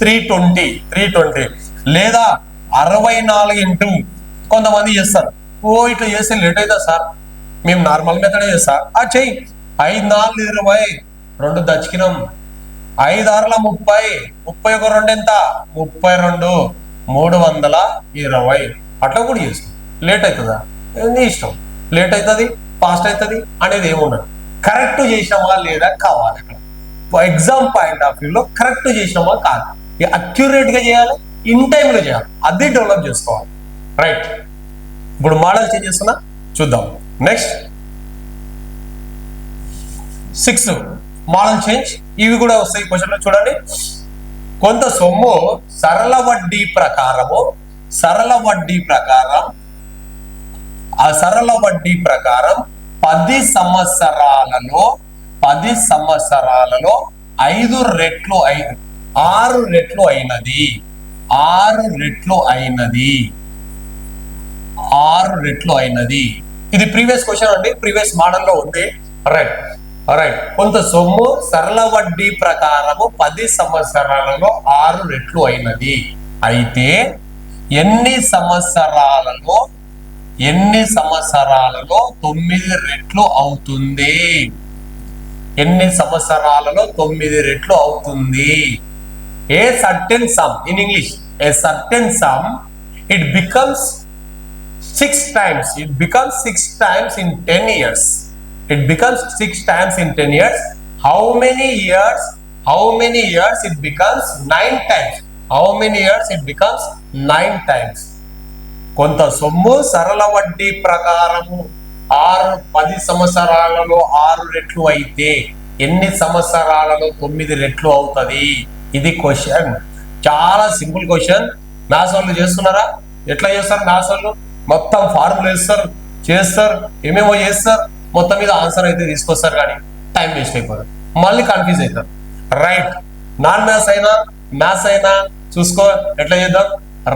Three twenty three twenty లేదా అరవై నాలుగు ఇంటూ కొంతమంది చేస్తారు. ఓ ఇట్లా చేస్తే లేట్ అవుతా సార్? మేము నార్మల్ మెథడే చేస్తా. ఆ చెయ్యి. ఐదు నాలుగు ఇరవై రెండు దచ్చికినాం ఐదు ఆరుల ముప్పై ముప్పై ఒక రెండు ఎంత ముప్పై రెండు మూడు వందల ఇరవై. అట్లా కూడా చేసుకో లేట్ అవుతుందా? నీ ఇష్టం. లేట్ అవుతుంది ఫాస్ట్ అవుతుంది అనేది ఏముండదు. కరెక్ట్ చేసినామా లేదా కావాలి అక్కడ. ఎగ్జామ్ పాయింట్ ఆఫ్ వ్యూలో కరెక్ట్ చేసినామా కాదు. అక్యురేట్గా చేయాలి ఇన్ టైంలో చేయాలి. అది డెవలప్ చేసుకోవాలి. రైట్ ఇప్పుడు మోడల్ చేంజ్ చేస్తున్నా? చూద్దాం. నెక్స్ట్ సిక్స్ మోడల్ చేంజ్ ఇవి కూడా వస్తాయి క్వశ్చన్ చూడండి. కొంత సొమ్ము సరళ వడ్డీ ప్రకారము సరళ వడ్డీ ప్రకారం ఆ సరళ వడ్డీ ప్రకారం పది సంవత్సరాలలో పది సంవత్సరాలలో ఐదు రెట్లు ఐదు. ఆరు రెట్లు అయినది. ఆరు రెట్లు అయినది. ఆరు రెట్లు అయినది. ఇది ప్రీవియస్ క్వశ్చన్ అండి. ప్రీవియస్ మోడల్లో ఉంది. రైట్. రైట్. కొంత సొమ్ము సరళ వడ్డీ ప్రకారము పది సంవత్సరాలలో ఆరు రెట్లు అయినది. అయితే ఎన్ని సంవత్సరాలలో ఎన్ని సంవత్సరాలలో తొమ్మిది రెట్లు అవుతుంది? ఎన్ని సంవత్సరాలలో తొమ్మిది రెట్లు అవుతుంది? A certain sum in English a certain sum it becomes six times it becomes six times in 10 years it becomes six times in 10 years how many years how many years it becomes nine times how many years it becomes nine times కొంత సొమ్ము సరళ వడ్డీ ప్రకారము ఆరు పది సంవత్సరాలలో ఆరు రెట్లు అయితే ఎన్ని సంవత్సరాలలో తొమ్మిది రెట్లు అవుతుంది ఇది క్వశ్చన్ చాలా సింపుల్ క్వశ్చన్ మ్యాథ్స్ వాళ్ళు చేస్తున్నారా? ఎట్లా చేస్తారు నాసోళ్ళు వాళ్ళు మొత్తం ఫార్ములు వేస్తారు చేస్తారు ఏమేమో చేస్తారు మొత్తం మీద ఆన్సర్ అయితే తీసుకొస్తారు కానీ టైం వేస్ట్ అయిపోతుంది మళ్ళీ కన్ఫ్యూజ్ అవుతారు. రైట్ నాన్ మ్యాథ్స్ అయినా మ్యాథ్స్ అయినా చూసుకో ఎట్లా చేద్దాం?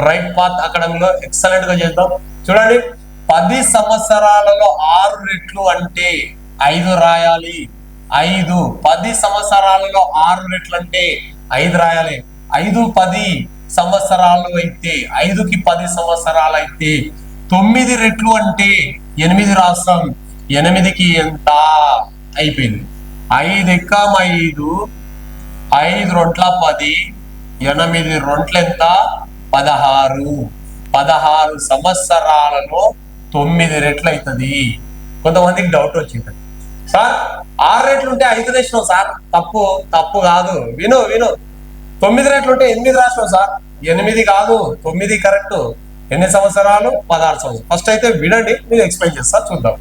రైట్ పాత్ అకాడమీలో ఎక్సలెంట్గా చేద్దాం. చూడండి పది సంవత్సరాలలో ఆరు రెట్లు అంటే ఐదు రాయాలి. ఐదు. పది సంవత్సరాలలో ఆరు రెట్లు అంటే ఐదు రాయాలి. ఐదు పది సంవత్సరాలు అయితే ఐదుకి పది సంవత్సరాలు అయితే తొమ్మిది రెట్లు అంటే ఎనిమిది రాష్ట్రం. ఎనిమిదికి ఎంత? అయిపోయింది. ఐదు ఎక్కం ఐదు? ఐదు రొంట్ల పది. ఎనిమిది రొంట్ల ఎంత? పదహారు. పదహారు సంవత్సరాలలో తొమ్మిది రెట్లు అవుతుంది. కొంతమందికి డౌట్ వచ్చింది సార్ ఆరు రెట్లు ఉంటే ఐదు వేసినాం సార్. తప్పు తప్పు కాదు. విను విను. తొమ్మిది రేట్లు ఉంటే ఎనిమిది రాసినాం సార్. ఎనిమిది కాదు తొమ్మిది కరెక్ట్. ఎన్ని సంవత్సరాలు? పదహారు సంవత్సరాలు. ఫస్ట్ అయితే వినండి నేను ఎక్స్ప్లెయిన్ చేస్తా చూద్దాం.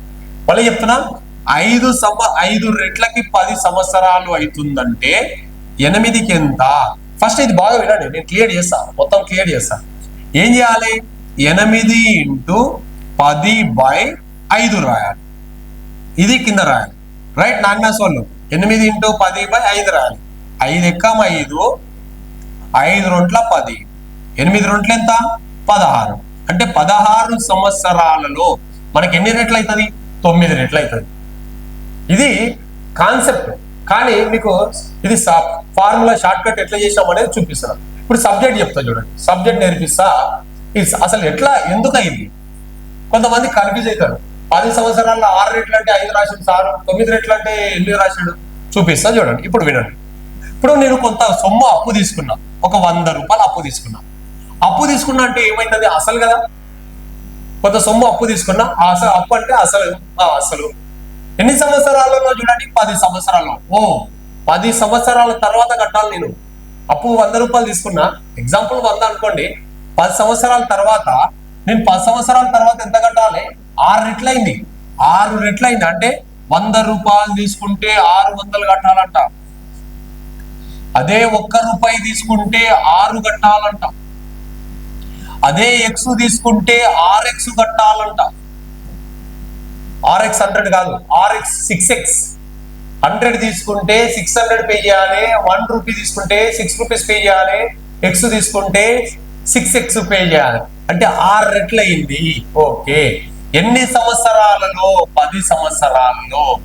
మళ్ళీ చెప్తున్నా ఐదు సంవ ఐదు రెట్లకి పది సంవత్సరాలు అవుతుందంటే ఎనిమిదికి ఎంత? ఫస్ట్ ఇది బాగా వినండి నేను క్లియర్ చేస్తా మొత్తం క్లియర్ చేస్తా. ఏం చేయాలి? ఎనిమిది ఇంటూ పది బై ఐదు రాయాలి. ఇది కింద రాయాలి. రైట్ నాన్ మ్యాథ్స్ వాళ్ళు. ఎనిమిది ఇంటూ పది బై ఐదు రాయాలి. ఐదు ఎక్కం ఐదు ఐదు రొంట్ల పది. ఎనిమిది రొంట్లు ఎంత? పదహారు. అంటే పదహారు సంవత్సరాలలో మనకి ఎన్ని రెట్లు అవుతుంది తొమ్మిది రెట్లు అవుతుంది ఇది కాన్సెప్ట్. కానీ మీకు ఇది ఫార్ములా షార్ట్ కట్ ఎట్లా చేసాం అనేది చూపిస్తున్నాం. ఇప్పుడు సబ్జెక్ట్ చెప్తా చూడండి. సబ్జెక్ట్ నేర్పిస్తా. ఇది అసలు ఎట్లా? ఎందుకు అయింది కొంతమంది కన్ఫ్యూజ్ అవుతారు. పది సంవత్సరాల్లో ఆరు రెట్లు అంటే ఐదు రాశాడు సార్ తొమ్మిది రెట్లు అంటే ఎనిమిది రాశాడు చూపిస్తా చూడండి ఇప్పుడు వినండి. ఇప్పుడు నేను కొంత సొమ్ము అప్పు తీసుకున్నా ఒక వంద రూపాయలు అప్పు తీసుకున్నా. అప్పు తీసుకున్నా అంటే ఏమైతుంది? అసలు కదా. కొంత సొమ్ము అప్పు తీసుకున్నా అసలు అప్పు అంటే అసలు అసలు. ఎన్ని సంవత్సరాలలో చూడండి? పది సంవత్సరాల్లో. ఓ పది సంవత్సరాల తర్వాత కట్టాలి నేను. అప్పు వంద రూపాయలు తీసుకున్నా ఎగ్జాంపుల్ వంద అనుకోండి. పది సంవత్సరాల తర్వాత నేను పది సంవత్సరాల తర్వాత ఎంత కట్టాలి? ఆరు రెట్లయింది ఆరు రెట్లయింది అంటే వంద రూపాయలు తీసుకుంటే ఆరు వందలు కట్టాలంట. అదే ఒక్క రూపాయి తీసుకుంటే ఆరు కట్టాలంట. అదే ఎక్స్ తీసుకుంటే ఆర్ ఎక్స్ కట్టాలంట. ఆర్ఎక్స్ హండ్రెడ్ కాదు. ఆర్ఎక్స్ సిక్స్ ఎక్స్ హండ్రెడ్ తీసుకుంటే సిక్స్ హండ్రెడ్ పే చేయాలి. వన్ రూపీ తీసుకుంటే సిక్స్ రూపీస్ పే చేయాలి. ఎక్స్ తీసుకుంటే సిక్స్ ఎక్స్ పే చేయాలి. అంటే ఆరు రెట్లు అయింది. ఓకే. ఎన్ని సంవత్సరాలలో? పది సంవత్సరాలలో.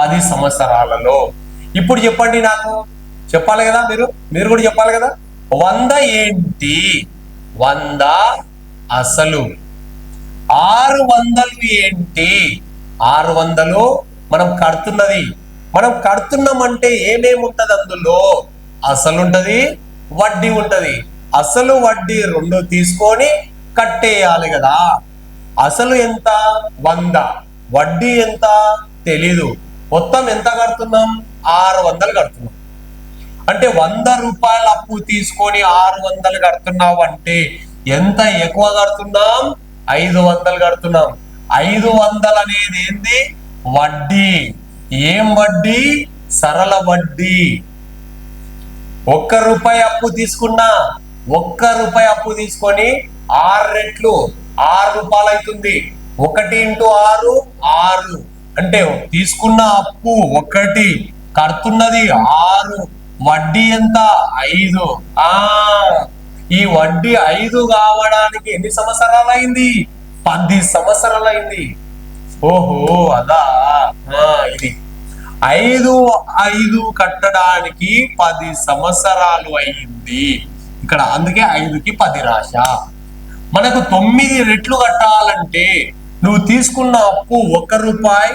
పది సంవత్సరాలలో. ఇప్పుడు చెప్పండి నాకు. చెప్పాలి కదా మీరు? మీరు కూడా చెప్పాలి కదా? వంద ఏంటి? వంద అసలు. ఆరు వందలు ఏంటి? ఆరు వందలు మనం కడుతున్నది. మనం కడుతున్నామంటే ఏమేమి ఉంటది అందులో? అసలు ఉంటది వడ్డీ ఉంటది. అసలు వడ్డీ రెండు తీసుకొని కట్టేయాలి కదా. అసలు ఎంత? వంద. వడ్డీ ఎంత? తెలీదు. మొత్తం ఎంత కడుతున్నాం? ఆరు వందలు కడుతున్నాం. అంటే వంద రూపాయల అప్పు తీసుకొని ఆరు వందలు కడుతున్నావు అంటే ఎంత ఎక్కువ కడుతున్నాం? ఐదు వందలు కడుతున్నాం. ఐదు వందలు అనేది ఏంది? వడ్డీ. ఏం వడ్డీ? సరళ వడ్డీ. ఒక్క రూపాయి అప్పు తీసుకున్నా ఒక్క రూపాయి అప్పు తీసుకొని ఆరు రెట్లు ఆరు రూపాయలు అవుతుంది ఒకటి ఇంటూ ఆరు ఆరు. అంటే తీసుకున్న అప్పు ఒకటి కడుతున్నది ఆరు. వడ్డీ ఎంత? ఐదు. ఆ ఈ వడ్డీ ఐదు కావడానికి ఎన్ని సంవత్సరాలు అయింది పది సంవత్సరాలు అయింది ఓహో అదా. ఇది. ఐదు ఐదు కట్టడానికి పది సంవత్సరాలు అయింది ఇక్కడ అందుకే ఐదుకి పది రాశ. మనకు తొమ్మిది రెట్లు కట్టాలంటే నువ్వు తీసుకున్న అప్పు ఒక రూపాయి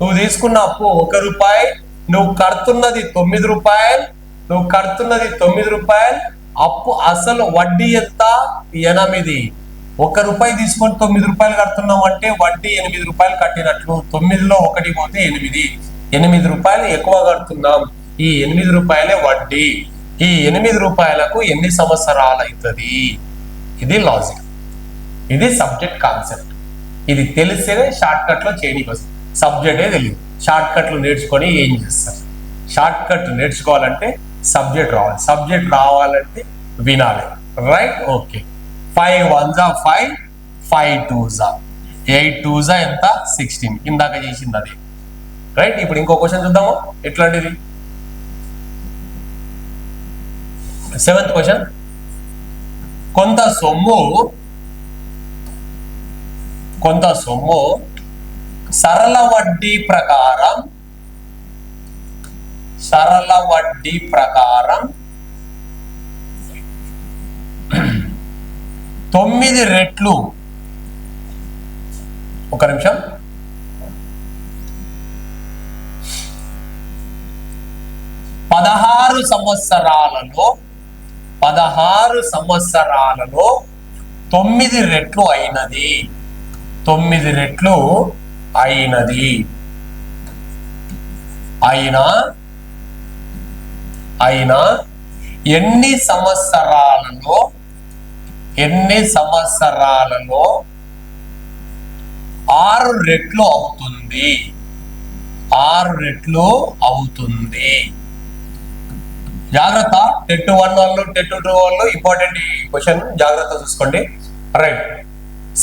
నువ్వు తీసుకున్న అప్పు ఒక రూపాయి నువ్వు కడుతున్నది తొమ్మిది రూపాయలు నువ్వు కడుతున్నది తొమ్మిది రూపాయలు అప్పు అసలు వడ్డీ ఎంత? ఎనిమిది. ఒక రూపాయి తీసుకొని తొమ్మిది రూపాయలు కడుతున్నాం అంటే వడ్డీ ఎనిమిది రూపాయలు కట్టినట్లు. తొమ్మిదిలో ఒకటి పోతే ఎనిమిది. ఎనిమిది రూపాయలు ఎక్కువ కడుతున్నాం. ఈ ఎనిమిది రూపాయలే వడ్డీ. ఈ ఎనిమిది రూపాయలకు ఎన్ని సంవత్సరాలు అవుతుంది ఇది లాజిక్ ఇది సబ్జెక్ట్ కాన్సెప్ట్ ఇది తెలిస్తేనే షార్ట్ కట్లో చేయడానికి వస్తుంది సబ్జెక్టే తెలియదు. షార్ట్ కట్లు నేర్చుకొని ఏం చేస్తారు? షార్ట్ కట్ నేర్చుకోవాలంటే సబ్జెక్ట్ రావాలి. సబ్జెక్ట్ రావాలంటే వినాలి. రైట్ ఓకే ఫైవ్ వన్ జా ఫైవ్ ఫైవ్ టూ జా ఎయిట్ టూ జా ఎంత? సిక్స్టీన్ ఇందాక చేసింది అది. రైట్ ఇప్పుడు ఇంకో క్వశ్చన్ చూద్దాము? ఎట్లాంటిది? సెవెంత్ క్వశ్చన్ కొంత సొమ్ము కొంత సొమ్ము సరళ వడ్డీ ప్రకారం సరళ వడ్డీ ప్రకారం తొమ్మిది రెట్లు. ఒక నిమిషం. పదహారు సంవత్సరాలలో పదహారు సంవత్సరాలలో తొమ్మిది రెట్లు అయినది. తొమ్మిది రెట్లు అయినది. అయినా అయినా ఎన్ని సంవత్సరాలలో ఎన్ని సంవత్సరాలలో ఆరు రెట్లు అవుతుంది. ఆరు రెట్లు అవుతుంది. జాగ్రత్త. టెట్ వన్ వాళ్ళు టెట్ టూ వాళ్ళు ఇంపార్టెంట్ ఈ క్వశ్చన్ జాగ్రత్త చూసుకోండి. Right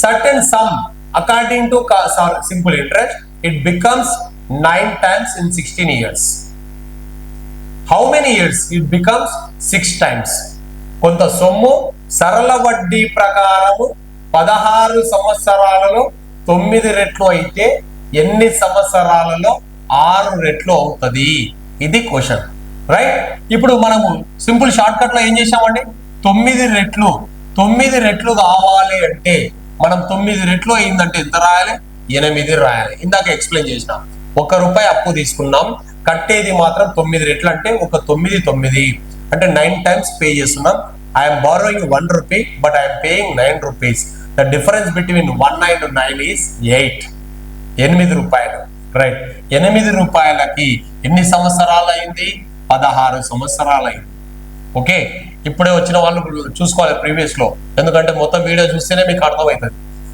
certain sum according to simple interest it becomes nine times in sixteen years how many years it becomes six times కొంత సొమ్ము సరళ వడ్డీ ప్రకారము పదహారు సంవత్సరాలలో తొమ్మిది రెట్లు అయితే ఎన్ని సంవత్సరాలలో ఆరు రెట్లు అవుతుంది? ఇది క్వశ్చన్ రైట్ ఇప్పుడు మనము సింపుల్ షార్ట్ కట్లో ఏం చేసామండి తొమ్మిది రెట్లు తొమ్మిది రెట్లు కావాలి అంటే మనం తొమ్మిది రెట్లు అయిందంటే ఎంత రాయాలి? ఎనిమిది రాయాలి. ఇందాక ఎక్స్ప్లెయిన్ చేసిన. ఒక రూపాయి అప్పు తీసుకున్నాం. కట్టేది మాత్రం తొమ్మిది రెట్లు అంటే ఒక తొమ్మిది తొమ్మిది. అంటే నైన్ టైమ్స్ పే చేస్తున్నాం. I'm borrowing one rupee but I'm paying nine rupees the difference between one nine nine is eight ఎనిమిది రూపాయలు. రైట్ ఎనిమిది రూపాయలకి ఎన్ని సంవత్సరాలు అయింది? పదహారు సంవత్సరాలైంది. ఓకే? ఇప్పుడే వచ్చిన వాళ్ళు చూసుకోవాలి ప్రీవియస్లో. ఎందుకంటే మొత్తం వీడియో చూస్తేనే మీకు అర్థమవుతుంది.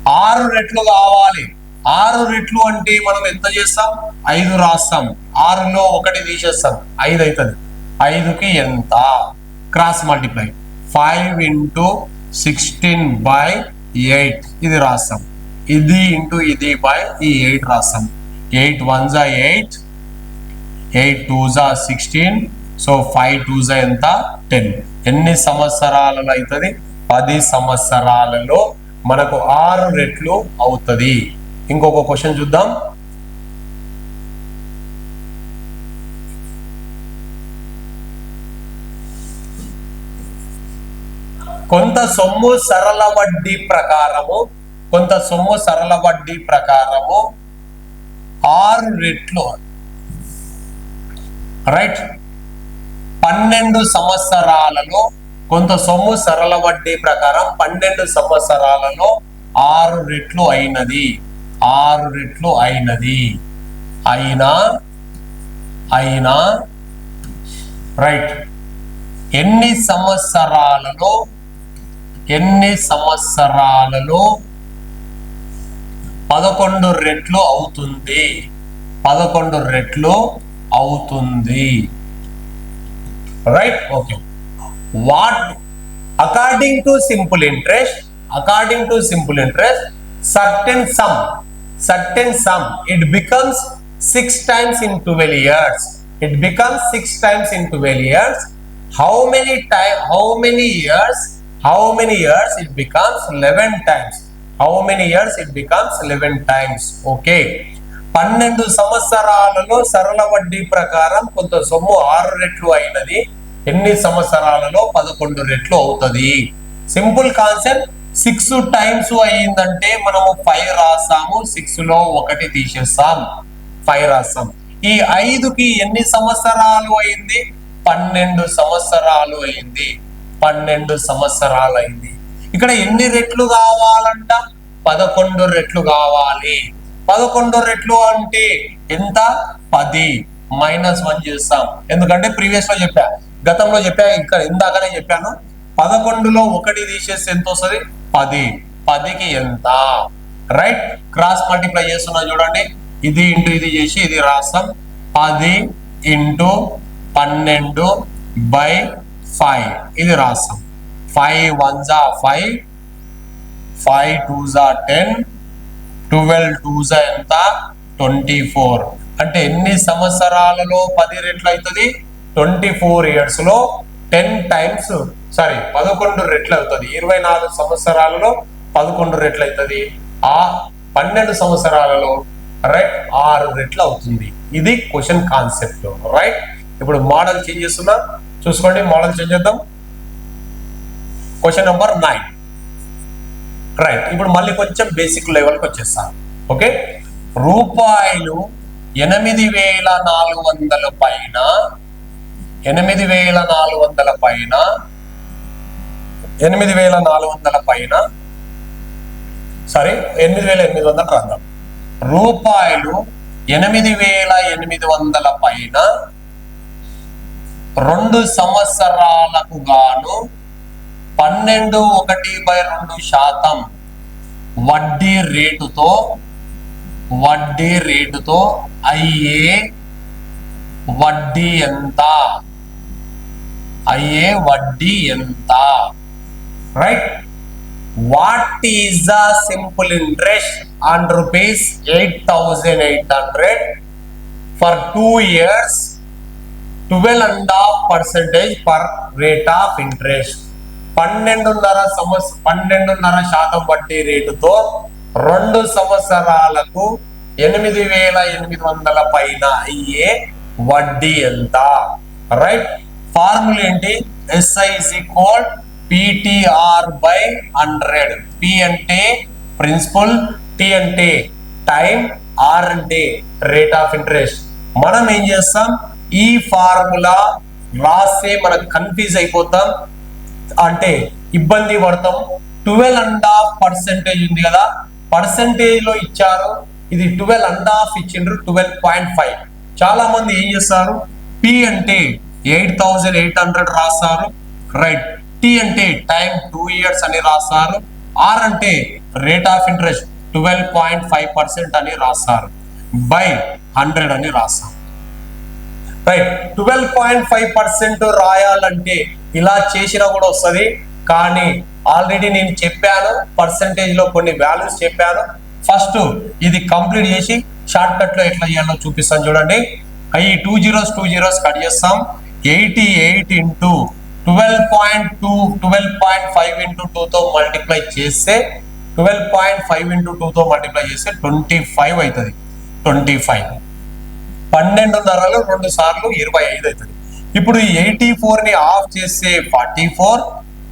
ఆరు రెట్లు కావాలి. ఆరు రెట్లు అంటే మనం ఎంత చేస్తాం? ఐదు రాస్తాం. ఆరులో ఒకటి తీసేస్తాం. ఐదు అవుతుంది. ఐదుకి ఎంత? Cross multiply. Five into sixteen by eight. ఇది రాస్తాం. ఇది ఇంటూ ఇది బై ఈ ఎయిట్ రాస్తాం. ఎయిట్ వన్ జా ఎయిట్. ఎయిట్ టూ జా సిక్స్టీన్. సో ఫైవ్ టూ జా ఎంత? టెన్. ఎన్ని సంవత్సరాలలో అవుతుంది? పది సంవత్సరాలలో మనకు ఆరు రెట్లు అవుతుంది. ఇంకొక క్వశ్చన్ చూద్దాం. కొంత సొమ్ము సరళ వడ్డీ ప్రకారము కొంత సొమ్ము సరళ వడ్డీ ప్రకారము ఆరు రెట్లు రైట్ పన్నెండు సంవత్సరాలలో కొంత సొమ్ము సరళ వడ్డీ ప్రకారం పన్నెండు సంవత్సరాలలో ఆరు రెట్లు అయినది. ఆరు రెట్లు అయినది. అయినా అయినా రైట్ ఎన్ని సంవత్సరాలలో ఎన్ని సంవత్సరాలలో పదకొండు రెట్లు అవుతుంది? పదకొండు రెట్లు అవుతుంది right okay what according to simple interest according to simple interest certain sum certain sum it becomes six times in twelve years it becomes six times in twelve years how many time how many years how many years it becomes eleven times how many years it becomes eleven times okay పన్నెండు సంవత్సరాలలో సరళ వడ్డీ ప్రకారం కొంత సొమ్ము ఆరు రెట్లు అయినది. ఎన్ని సంవత్సరాలలో పదకొండు రెట్లు అవుతుంది. సింపుల్ కాన్సెప్ట్ సిక్స్ టైమ్స్ అయ్యిందంటే మనము ఫైవ్ రాస్తాము సిక్స్లో ఒకటి తీసేస్తాం. ఫైవ్ రాస్తాం. ఈ ఐదుకి ఎన్ని సంవత్సరాలు అయింది? పన్నెండు సంవత్సరాలు అయింది. పన్నెండు సంవత్సరాలు అయింది. ఇక్కడ ఎన్ని రెట్లు కావాలంట? పదకొండు రెట్లు కావాలి. పదకొండు రెట్లు అంటే ఎంత? పది. మైనస్ వన్ చేస్తాం. ఎందుకంటే ప్రీవియస్లో చెప్పా. గతంలో చెప్పా ఇక్కడ ఇందాకనే చెప్పాను. పదకొండులో ఒకటి తీసేస్తే ఎంత వస్తుంది? పది. పదికి ఎంత? రైట్? క్రాస్ మల్టిప్లై చేస్తున్నా చూడండి. ఇది ఇంటూ ఇది చేసి ఇది రాస్తాం. పది ఇంటూ పన్నెండు బై ఫైవ్. ఇది రాస్తాం. ఫైవ్ వన్ జా ఫైవ్. ఫైవ్ టూ జా టెన్. ట్వెల్వ్ టూ ఎంత ట్వంటీ ఫోర్. అంటే ఎన్ని సంవత్సరాలలో పది రెట్లు అవుతుంది? ట్వంటీ ఫోర్ ఇయర్స్లో టెన్ టైమ్స్ సారీ పదకొండు రెట్లు అవుతుంది. ఇరవై నాలుగు సంవత్సరాలలో పదకొండు రెట్లు అవుతుంది. ఆ పన్నెండు సంవత్సరాలలో రైట్ ఆరు రెట్లు అవుతుంది. ఇది క్వశ్చన్ కాన్సెప్ట్. రైట్? ఇప్పుడు మోడల్ చేంజ్ చేస్తున్నా. చూసుకోండి మోడల్ చేంజ్ చేద్దాం. Question number nine. రైట్ ఇప్పుడు మళ్ళీ కొంచెం బేసిక్ లెవెల్కి వచ్చేస్తాను. ఓకే రూపాయలు ఎనిమిది వేల నాలుగు వందల పైన ఎనిమిది వేల నాలుగు వందల పైన ఎనిమిది వేల నాలుగు వందల పైన సారీ ఎనిమిది వేల ఎనిమిది వందలు రాద్దాం. రూపాయలు ఎనిమిది వేల ఎనిమిది వందల పైన రెండు సంవత్సరాలకు గాను పన్నెండు ఒకటి బై రెండు శాతం వడ్డీ రేటుతో వడ్డీ రేటుతో అయ్యే వడ్డీ ఎంత? అయ్యే వడ్డీ ఎంత? Right what is the simple interest on rupees eight thousand eight hundred for two years twelve and half percentage per rate of interest పన్నెండున్నర సంవత్సర పన్నెండున్నర శాతం వడ్డీ రేటుతో రెండు సంవత్సరాలకు ఎనిమిది వేల ఎనిమిది వందల పైన అయ్యే వడ్డీ ఎంత? రైట్ ఫార్ములా ఏంటి? SIC code PTR by hundred P అంటే ప్రిన్సిపల్ టి అంటే టైం ఆర్ అంటే రేట్ ఆఫ్ ఇంట్రెస్ట్ మనం ఏం చేస్తాం? ఈ ఫార్ములా రాస్తే మనకు కన్ఫ్యూజ్ అయిపోతాం. అంటే ఇబ్బంది పడతాం. ట్వెల్వ్ అండ్ హాఫ్ పర్సెంటేజ్ ఉంది కదా పర్సెంటేజ్లో ఇచ్చారు. ఇది ట్వెల్వ్ అండ్ హాఫ్ ఇచ్చిండ్రు ట్వెల్వ్ పాయింట్ ఫైవ్. చాలా మంది ఏం చేస్తారు? పి అంటే ఎయిట్ థౌజండ్ ఎయిట్ హండ్రెడ్ రాస్తారు. రైట్ టి అంటే టైం టూ ఇయర్స్ అని రాస్తారు. ఆర్ అంటే rate of interest twelve point five percent అని రాస్తారు. బై హండ్రెడ్ అని రాస్తారు. Right twelve point five percent రాయాలంటే ఇలా చేసినా కూడా వస్తుంది. కానీ ఆల్రెడీ నేను చెప్పాను పర్సంటేజ్లో కొన్ని వాల్యూస్ చెప్పాను. ఫస్ట్ ఇది కంప్లీట్ చేసి షార్ట్ కట్లో ఎట్లా చేయాలో చూపిస్తాను చూడండి. ఈ two zeros two zeros cut చేస్తాం. Eighty eight into twelve point two twelve point five into టూతో మల్టిప్లై చేస్తే ట్వెల్వ్ పాయింట్ ఫైవ్ ఇంటూ టూతో మల్టిప్లై చేస్తే ట్వంటీ ఫైవ్ అవుతుంది. ట్వంటీ ఫైవ్ పన్నెండున్నరలో రెండు సార్లు ఇరవై ఐదు అవుతుంది. ఇప్పుడు ఈ ఎయిటీ ఫోర్ని ఆఫ్ చేస్తే ఫార్టీ ఫోర్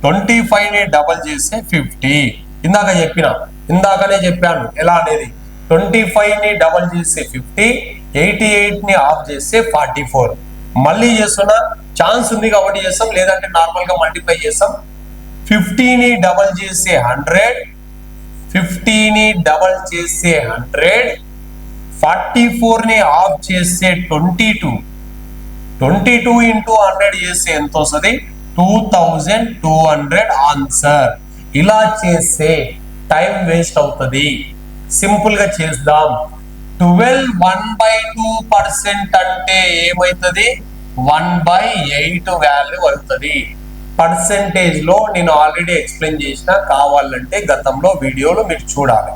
ట్వంటీ ఫైవ్ని డబల్ చేస్తే ఫిఫ్టీ ఇందాక చెప్పిన ఇందాకనే చెప్పాను ఎలా అనేది? ట్వంటీ ఫైవ్ని డబల్ చేస్తే ఫిఫ్టీ ఎయిటీ ఎయిట్ని ఆఫ్ చేస్తే ఫార్టీ ఫోర్ మళ్ళీ చేస్తున్నా ఛాన్స్ ఉంది కాబట్టి చేస్తాం లేదంటే నార్మల్గా మల్టిప్లై చేస్తాం. ఫిఫ్టీని డబల్ చేస్తే హండ్రెడ్ ఫిఫ్టీని డబల్ చేస్తే హండ్రెడ్ ఫార్టీ ఫోర్ని ఆఫ్ చేస్తే twenty two twenty two into hundred చేస్తే ఎంత వస్తుంది? Two thousand two hundred answer ఇలా చేస్తే టైం వేస్ట్ అవుతుంది. సింపుల్గా చేద్దాం. Twelve one by two percent అంటే ఏమవుతుంది వన్ బై ఎయిట్ వాల్యూ అవుతుంది. పర్సెంటేజ్లో నేను ఆల్రెడీ ఎక్స్ప్లెయిన్ చేసిన కావాలంటే గతంలో వీడియోలు మీరు చూడాలి.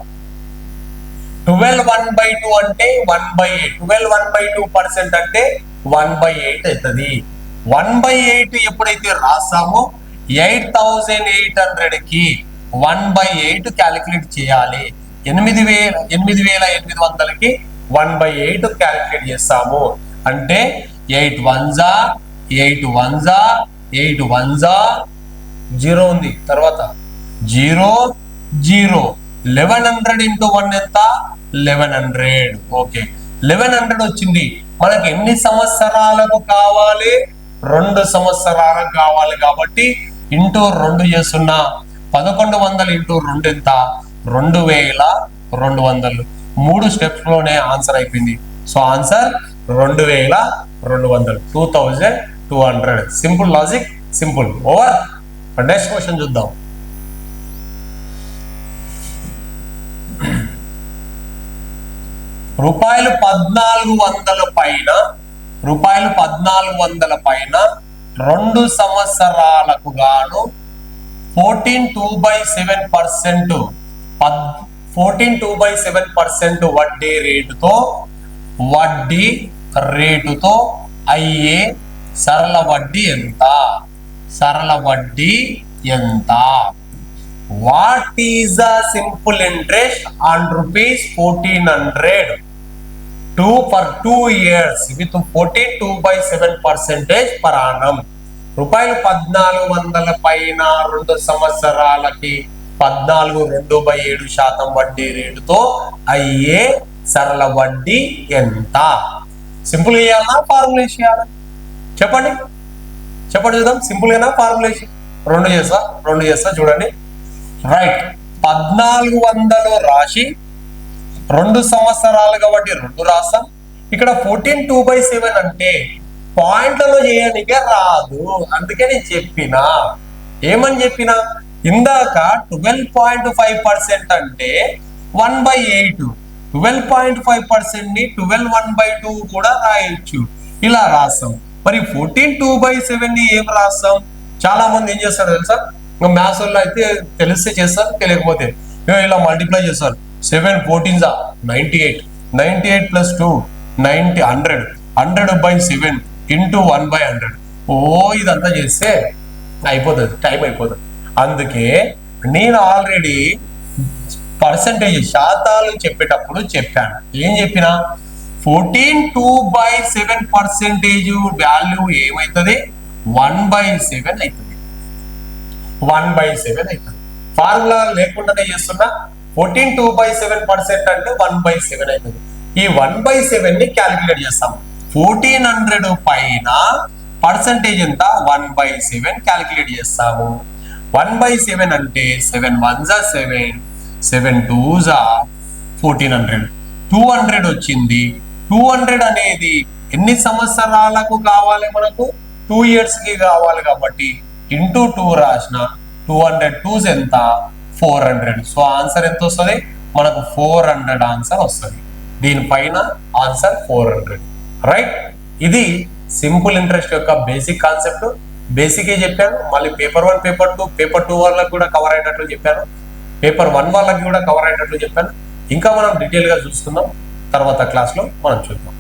ట్వెల్వ్ వన్ బై టూ అంటే one by eight. Twelve one by two percent అంటే వన్ బై ఎయిట్ అవుతుంది. వన్ బై ఎయిట్ ఎప్పుడైతే రాస్తామో ఎయిట్ థౌజండ్ ఎయిట్ హండ్రెడ్కి వన్ బై ఎయిట్ క్యాలిక్యులేట్ చేయాలి. ఎనిమిది వేల ఎనిమిది వేల ఎనిమిది వందలకి వన్ బై ఎయిట్ క్యాలిక్యులేట్ చేస్తాము. అంటే ఎయిట్ వన్ జా ఎయిట్ వన్ జా ఎయిట్ వన్ జా జీరో ఉంది. తర్వాత zero zero. Eleven hundred into one ఎంత? Eleven hundred okay eleven hundred వచ్చింది. మనకి ఎన్ని సంవత్సరాలకు కావాలి? రెండు సంవత్సరాలకు కావాలి కాబట్టి ఇంటూ రెండు చేస్తున్నా. పదకొండు వందలు ఇంటూ రెండు ఎంత? రెండు వేల రెండు వందలు. మూడు స్టెప్స్లోనే ఆన్సర్ అయిపోయింది. సో ఆన్సర్ రెండు వేల రెండు వందలు. Two thousand two hundred simple logic simple over next question చూద్దాం. రూపాయలు పద్నాలుగు వందల పైన రూపాయలు పద్నాలుగు వందల పైన రెండు సంవత్సరాలకు గాను fourteen two by seven percent పద్ fourteen two by seven percent వడ్డీ రేటుతో వడ్డీ రేటుతో అయ్యే సరళ వడ్డీ ఎంత? సరళ వడ్డీ ఎంత? What is the simple interest? On rupees fourteen hundred. Two for two years. With forty two by seven percentage పరాణం రూపాయలు పద్నాలుగు వందల పైన రెండు సంవత్సరాలకి పద్నాలుగు రెండు బై ఏడు శాతం వడ్డీ రేటుతో అయ్యే సరళ వడ్డీ ఎంత? సింపుల్ చేయాలా ఫార్ములేషన్ చేయాలా చెప్పండి. చెప్పండి చూద్దాం. సింపుల్ అయినా ఫార్ములేషన్ రెండు చేస్తా. రెండు చేస్తా. చూడండి. రైట్ పద్నాలుగు వందలు రాశి రెండు సంవత్సరాలు కాబట్టి రెండు రాసం. ఇక్కడ ఫోర్టీన్ టూ బై సెవెన్ అంటే పాయింట్లలో చేయడానికే రాదు. అందుకే నేను చెప్పిన. ఏమని చెప్పిన? ఇందాక ట్వెల్వ్ పాయింట్ ఫైవ్ పర్సెంట్ అంటే one by eight twelve point five పర్సెంట్ని twelve one by two కూడా రాయొచ్చు. ఇలా రాస్తాం మరి ఫోర్టీన్ టూ బై సెవెన్ని ఏం రాస్తాం చాలా మంది ఏం చేస్తారు తెలుసా? మ్యాథ్స్ వాళ్ళు అయితే తెలిస్తే చేస్తారు తెలియకపోతే. ఇలా మల్టిప్లై చేస్తారు. సెవెన్ ఫోర్టీన్ జా ninety eight ninety eight plus two ninety hundred hundred by seven into one by hundred ఓ ఇదంతా చేస్తే అయిపోతుంది టైం అయిపోతుంది. అందుకే నేను ఆల్రెడీ పర్సంటేజ్ శాతాలు చెప్పేటప్పుడు చెప్పాను. ఏం చెప్పినా? Fourteen two by seven percentage value ఏమవుతుంది వన్ బై సెవెన్ అవుతుంది వన్ బై సెవెన్ అవుతుంది ఫార్ములా లేకుండానే చేస్తున్నా. Fourteen two by seven percent అంటే వన్ బై సెవెన్ అవుతుంది ఈ వన్ బై సెవెన్ని క్యాలిక్యులేట్ చేస్తాం. ఫోర్టీన్ హండ్రెడ్ పైన పర్సంటేజ్ ఎంత? వన్ బై సెవెన్ క్యాలిక్యులేట్ చేస్తాము. వన్ బై సెవెన్ అంటే సెవెన్ వన్ జా సెవెన్ సెవెన్ టూ జా ఫోర్టీన్ హండ్రెడ్. టూ హండ్రెడ్ వచ్చింది. టూ హండ్రెడ్ అనేది ఎన్ని సంవత్సరాలకు కావాలి మనకు? టూ ఇయర్స్కి కావాలి కాబట్టి. ఇంటూ టూ రాసిన టూ హండ్రెడ్ టూస్ ఎంత? Four hundred. సో ఆన్సర్ ఎంత వస్తుంది మనకు ఫోర్ హండ్రెడ్ ఆన్సర్ వస్తుంది. దీనిపైన ఆన్సర్ ఫోర్ హండ్రెడ్. రైట్? ఇది సింపుల్ ఇంట్రెస్ట్ యొక్క బేసిక్ కాన్సెప్ట్. బేసిక్ ఏ చెప్పాను? మళ్ళీ paper one paper two. Paper two వాళ్ళకి కూడా కవర్ అయ్యేటట్లు చెప్పాను. పేపర్ వన్ వాళ్ళకి కూడా కవర్ అయ్యేటట్లు చెప్పాను. ఇంకా మనం డీటెయిల్గా చూసుకుందాం. తర్వాత క్లాస్లో మనం చూద్దాం.